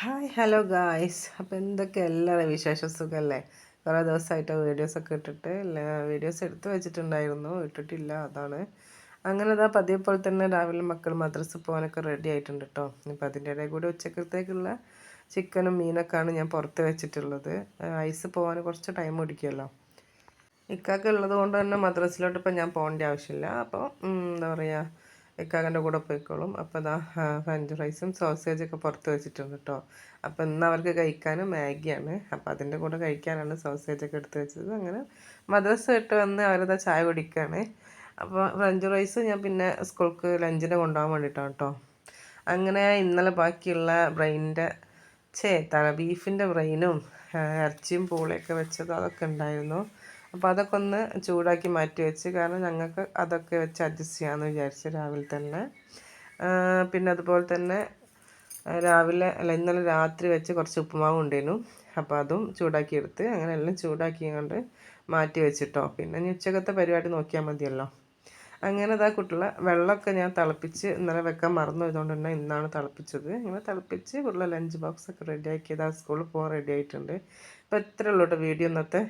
Hi hello guys അപ്പോൾ എന്തൊക്കെ എല്ലാവരും വിശേഷ? സുഖമല്ലേ കുറേ ദിവസമായിട്ട് വീഡിയോസൊക്കെ ഇട്ടിട്ട് എല്ലാ വീഡിയോസ് എടുത്ത് വെച്ചിട്ടുണ്ടായിരുന്നു. ഇട്ടിട്ടില്ല അതാണ്. അങ്ങനെ അതാ പതിയെ പോലെ തന്നെ രാവിലെ മക്കൾ മദ്രസ പോകാനൊക്കെ റെഡി ആയിട്ടുണ്ട് കേട്ടോ ഇപ്പം അതിന്റെ ഇടയിൽ കൂടി ഉച്ചക്കത്തേക്കുള്ള ചിക്കനും മീനൊക്കെയാണ് ഞാൻ പുറത്ത് വെച്ചിട്ടുള്ളത്. ഐസ് പോകാൻ കുറച്ച് ടൈം പിടിക്കുമല്ലോ ഇക്കാക്ക് ഉള്ളത് കൊണ്ട് തന്നെ മദ്രസിലോട്ട് ഇപ്പം ഞാൻ പോകേണ്ട ആവശ്യമില്ല. അപ്പോൾ എന്താ പറയുക ഇക്കാകന്റെ കൂടെ പോയിക്കോളും. അപ്പോൾ ഇതാ ഫ്രഞ്ച് ഫ്രൈസും സോസേജൊക്കെ പുറത്ത് വെച്ചിട്ടുണ്ട് കേട്ടോ അപ്പോൾ ഇന്ന് അവർക്ക് കഴിക്കാനും മാഗിയാണ്. അപ്പോൾ അതിന്റെ കൂടെ കഴിക്കാനാണ് സോസേജൊക്കെ എടുത്ത് വെച്ചത്. അങ്ങനെ മദ്രസ ഇട്ട് വന്ന് അവരതാ ചായ കുടിക്കുകയാണ് അപ്പോൾ ഫ്രഞ്ച് ഫ്രൈസ് ഞാൻ പിന്നെ സ്കൂൾക്ക് ലഞ്ചിന് കൊണ്ടുപോകാൻ വേണ്ടിയിട്ടാണ് കേട്ടോ അങ്ങനെ ഇന്നലെ ബാക്കിയുള്ള ബ്രെയിനിന്റെ ചേ തല ബീഫിന്റെ ബ്രെയിനും ഇറച്ചിയും പൂളയൊക്കെ വെച്ചതും അതൊക്കെ ഉണ്ടായിരുന്നു. അപ്പോൾ അതൊക്കെ ഒന്ന് ചൂടാക്കി മാറ്റി വെച്ച്. കാരണം ഞങ്ങൾക്ക് അതൊക്കെ വെച്ച് അഡ്ജസ്റ്റ് ചെയ്യാമെന്ന് വിചാരിച്ചു രാവിലെ തന്നെ. പിന്നെ അതുപോലെ തന്നെ രാവിലെ അല്ല ഇന്നലെ രാത്രി വെച്ച് കുറച്ച് ഉപ്പുമാവ് ഉണ്ടായിരുന്നു. അപ്പോൾ അതും ചൂടാക്കിയെടുത്ത് അങ്ങനെ എല്ലാം ചൂടാക്കി കൊണ്ട് മാറ്റി വെച്ചിട്ടോ. പിന്നെ ഇനി ഉച്ചക്കത്തെ പരിപാടി നോക്കിയാൽ മതിയല്ലോ. അങ്ങനെ അതാ കുട്ടികളെ വെള്ളമൊക്കെ ഞാൻ തിളപ്പിച്ച് ഇന്നലെ വെക്കാൻ മറന്നു. പോയതുകൊണ്ട് തന്നെ ഇന്നാണ് തിളപ്പിച്ചത്. ഇങ്ങനെ തിളപ്പിച്ച് കുട്ടികളെ ലഞ്ച് ബോക്സൊക്കെ റെഡിയാക്കിയത് ആ സ്കൂളിൽ പോകാൻ റെഡി ആയിട്ടുണ്ട്. അപ്പോൾ ഇത്രയുള്ളൂ കേട്ടോ വീഡിയോ ഇന്നത്തെ.